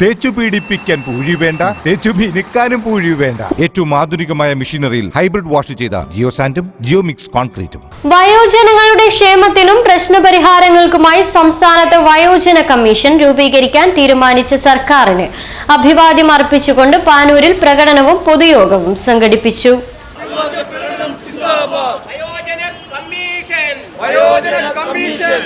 തേച്ചു പീഡിപ്പിക്കാൻ പൂഴി വേണ്ട തേച്ചു മിനുക്കാനും പൂഴി വേണ്ട. ഏറ്റവും ആധുനികമായ മെഷീനറിയിൽ ഹൈബ്രിഡ് വാഷ് ചെയ്ത ജിയോ സാൻഡും ജിയോ മിക്സ് കോൺക്രീറ്റും. വയോജനങ്ങളുടെ ക്ഷേമത്തിനും പ്രശ്നപരിഹാരങ്ങൾക്കുമായി സംസ്ഥാനത്ത് വയോജന കമ്മീഷൻ രൂപീകരിക്കാൻ തീരുമാനിച്ച സർക്കാരിന് അഭിവാദ്യം അർപ്പിച്ചുകൊണ്ട് പാനൂരിൽ പ്രകടനവും പൊതുയോഗവും സംഘടിപ്പിച്ചു. വയോജന കമ്മീഷൻ. വയോജന കമ്മീഷൻ.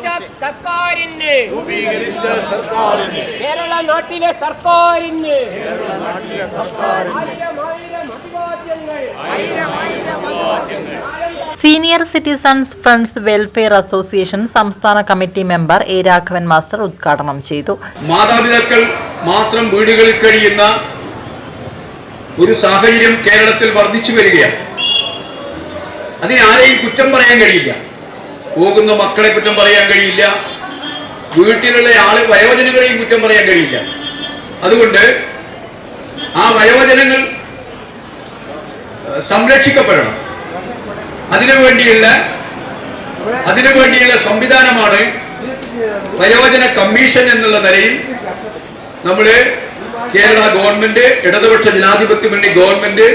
രൂപീകരിച്ച സർക്കാരിന് രൂപീകരിച്ച സർക്കാരിന്. കേരള നാട്ടിലെ സർക്കാരിന് കേരള നാട്ടിലെ അഭിവാദ്യങ്ങൾ. Senior citizens friends welfare association സംസ്ഥാന committee member A Raghavan master ഉദ്ഘാടനം ചെയ്തു. മാതാപിതാക്കൾ മാത്രം വീടുകളിൽ കഴിയുന്ന ഒരു സാഹചര്യം കേരളത്തിൽ വർദ്ധിച്ചു വരികയാണ്. അതിനാരെയും കുറ്റം പറയാൻ കഴിയില്ല. പോകുന്ന മക്കളെ കുറ്റം പറയാൻ കഴിയില്ല. വീട്ടിലുള്ള ആൾ വയോജനങ്ങളെയും കുറ്റം പറയാൻ കഴിയില്ല. അതുകൊണ്ട് ആ വയോജനങ്ങൾ സംരക്ഷിക്കപ്പെടണം. അതിനു വേണ്ടിയുള്ള അതിനു വേണ്ടിയുള്ള സംവിധാനമാണ് വയോജന കമ്മീഷൻ എന്നുള്ള നിലയിൽ നമ്മൾ കേരള ഗവൺമെന്റ് ഇടതുപക്ഷ ജനാധിപത്യ മുന്നണി ഗവൺമെന്റ്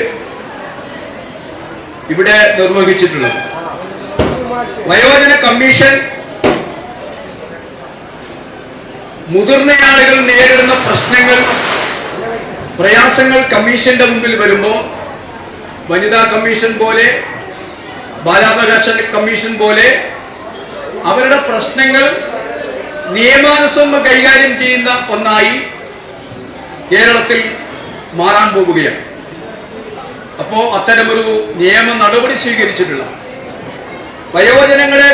ഇവിടെ നിർവഹിച്ചിട്ടുള്ളത്. വയോജന കമ്മീഷൻ മുതിർന്ന ആളുകൾ നേരിടുന്ന പ്രശ്നങ്ങൾ പ്രയാസങ്ങൾ കമ്മീഷന്റെ മുമ്പിൽ വരുമ്പോൾ വനിതാ കമ്മീഷൻ പോലെ ബാലാവകാശ കമ്മീഷൻ പോലെ അവരുടെ പ്രശ്നങ്ങൾ നിയമാനുസൃതം കൈകാര്യം ചെയ്യുന്ന ഒന്നായി കേരളത്തിൽ മാറാൻ പോവുകയാണ്. അപ്പോൾ അത്തരമൊരു നിയമ നടപടി സ്വീകരിച്ചിട്ടുള്ള വയോജനങ്ങളെ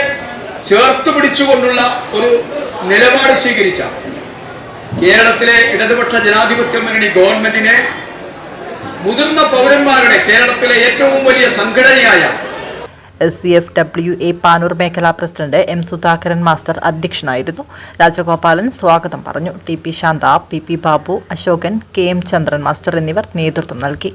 ചേർത്ത് പിടിച്ചുകൊണ്ടുള്ള ഒരു നിലപാട് സ്വീകരിച്ച കേരളത്തിലെ ഇടതുപക്ഷ ജനാധിപത്യ മുന്നണി ഗവൺമെന്റിനെ മുതിർന്ന പൗരന്മാരുടെ കേരളത്തിലെ ഏറ്റവും വലിയ സംഘടനയായ S C F W A Panoor മേഖലാ പ്രസിഡന്റ് എം സുധാകരൻ മാസ്റ്റർ അധ്യക്ഷനായിരുന്നു. രാജഗോപാലൻ സ്വാഗതം പറഞ്ഞു. T P Shantha P P Babu Ashokan K M Chandran master എന്നിവർ നേതൃത്വം നൽകി.